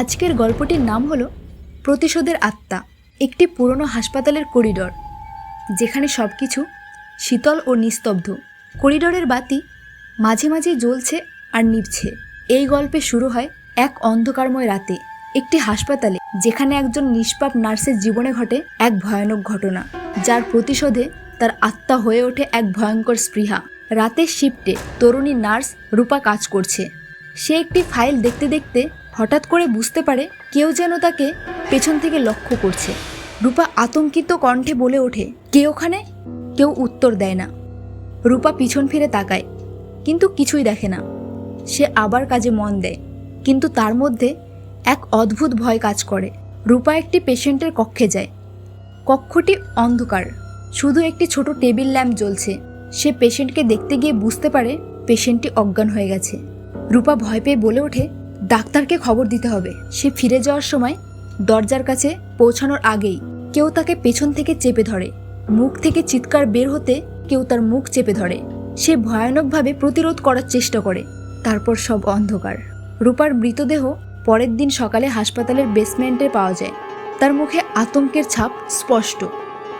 আজকের গল্পটির নাম হলো প্রতিশোধের আত্মা, একটি পুরনো হাসপাতালের করিডর, যেখানে সব কিছু শীতল ও নিস্তব্ধ। করিডরের বাতি মাঝে মাঝে জ্বলছে আর নিভছে। এই গল্পে শুরু হয় এক অন্ধকারময় রাতে, একটি হাসপাতালে, যেখানে একজন নিষ্পাপ নার্সের জীবনে ঘটে এক ভয়ানক ঘটনা, যার প্রতিশোধে তার আত্মা হয়ে ওঠে এক ভয়ঙ্কর স্পৃহা। রাতের শিফটে তরুণী নার্স রূপা কাজ করছে। সে একটি ফাইল দেখতে দেখতে হঠাৎ করে বুঝতে পারে কেউ যেন তাকে পেছন থেকে লক্ষ্য করছে। রূপা আতঙ্কিত কণ্ঠে বলে ওঠে, কে ওখানে? কেউ উত্তর দেয় না। রূপা পিছন ফিরে তাকায়, কিন্তু কিছুই দেখে না। সে আবার কাজে মন দেয়, কিন্তু তার মধ্যে এক অদ্ভুত ভয় কাজ করে। রূপা একটি পেশেন্টের কক্ষে যায়। কক্ষটি অন্ধকার, শুধু একটি ছোট টেবিল ল্যাম্প জ্বলছে। সে পেশেন্টকে দেখতে গিয়ে বুঝতে পারে পেশেন্টটি অজ্ঞান হয়ে গেছে। রূপা ভয় পেয়ে বলে ওঠে, ডাক্তারকে খবর দিতে হবে। সে ফিরে যাওয়ার সময় দরজার কাছে পৌঁছানোর আগেই কেউ তাকে পেছন থেকে চেপে ধরে। মুখ থেকে চিৎকার বের হতে কেউ তার মুখ চেপে ধরে। সে ভয়ানকভাবে প্রতিরোধ করার চেষ্টা করে। তারপর সব অন্ধকার। রূপার মৃতদেহ পরের দিন সকালে হাসপাতালের বেসমেন্টে পাওয়া যায়। তার মুখে আতঙ্কের ছাপ স্পষ্ট।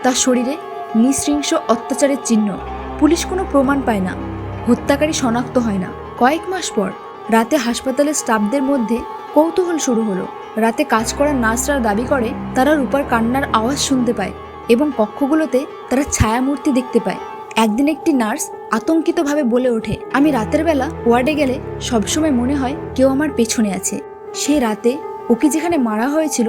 তার শরীরে নৃশৃংস অত্যাচারের চিহ্ন। পুলিশ কোনো প্রমাণ পায় না। হত্যাকারী শনাক্ত হয় না। কয়েক মাস পর রাতে হাসপাতালের স্টাফদের মধ্যে কৌতূহল শুরু হলো। রাতে কাজ করা নার্সরা দাবি করে, তারা রূপার কান্নার আওয়াজ শুনতে পায় এবং কক্ষগুলোতে তারা ছায়ামূর্তি দেখতে পায়। একদিন একটি নার্স আতঙ্কিতভাবে বলে ওঠে, আমি রাতের বেলা ওয়ার্ডে গেলে সবসময় মনে হয় কেউ আমার পেছনে আছে। সে রাতে ওকে যেখানে মারা হয়েছিল,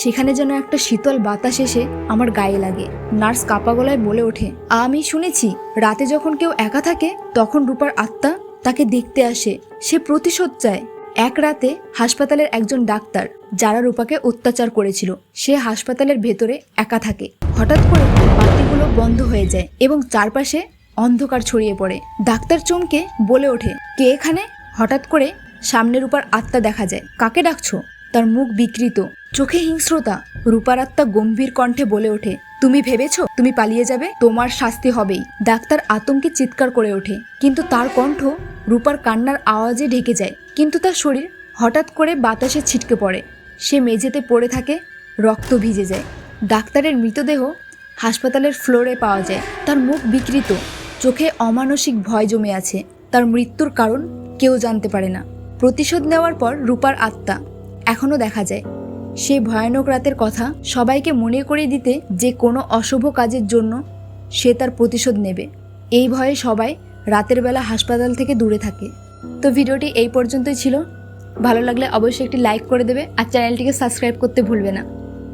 সেখানে যেন একটা শীতল বাতাস এসে আমার গায়ে লাগে। নার্স কাপা গলায় বলে ওঠে, আমি শুনেছি, রাতে যখন কেউ একা থাকে, তখন রূপার আত্মা তাকে দেখতে আসে। সে প্রতিশোধ চায়। এক রাতে হাসপাতালের একজন ডাক্তার, যারা রূপাকে অত্যাচার করেছিল, সে হাসপাতালের ভেতরে একা থাকে। হঠাৎ করে বাতিগুলো বন্ধ হয়ে যায় এবং চারপাশে অন্ধকার ছড়িয়ে পড়ে। ডাক্তার চমকে বলে ওঠে, কে এখানে? হঠাৎ করে সামনে রূপার আত্মা দেখা যায়। কাকে ডাকছো? তার মুখ বিকৃত। চোখে হিংস্রতা। রূপার আত্মা গম্ভীর কণ্ঠে বলে ওঠে, তুমি ভেবেছো তুমি পালিয়ে যাবে? তোমার শাস্তি হবেই। ডাক্তার আতঙ্কে চিৎকার করে ওঠে, কিন্তু তার কণ্ঠ রূপার কান্নার আওয়াজে ঢেকে যায়, কিন্তু তার শরীর হঠাৎ করে বাতাসে ছিটকে পড়ে। সে মেঝেতে পড়ে থাকে, রক্ত ভিজে যায়। ডাক্তারের মৃতদেহ হাসপাতালের ফ্লোরে পাওয়া যায়। তার মুখ বিকৃত, চোখে অমানসিক ভয় জমে আছে। তার মৃত্যুর কারণ কেউ জানতে পারে না। প্রতিশোধ নেওয়ার পর রূপার আত্মা এখনও দেখা যায়। সেই ভয়ানক রাতের কথা সবাইকে মনে করিয়ে দিতে যে কোনো অশুভ কাজের জন্য সে তার প্রতিশোধ নেবে। এই ভয়ে সবাই রাতের বেলা হাসপাতাল থেকে দূরে থাকে। তো ভিডিওটি এই পর্যন্তই ছিল। ভালো লাগলে অবশ্যই একটি লাইক করে দেবে আর চ্যানেলটিকে সাবস্ক্রাইব করতে ভুলবে না।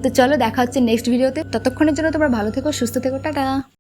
তো চলো দেখা হচ্ছে নেক্সট ভিডিওতে। ততক্ষণের জন্য তোমরা ভালো থেকো, সুস্থ থেকো, টাটা।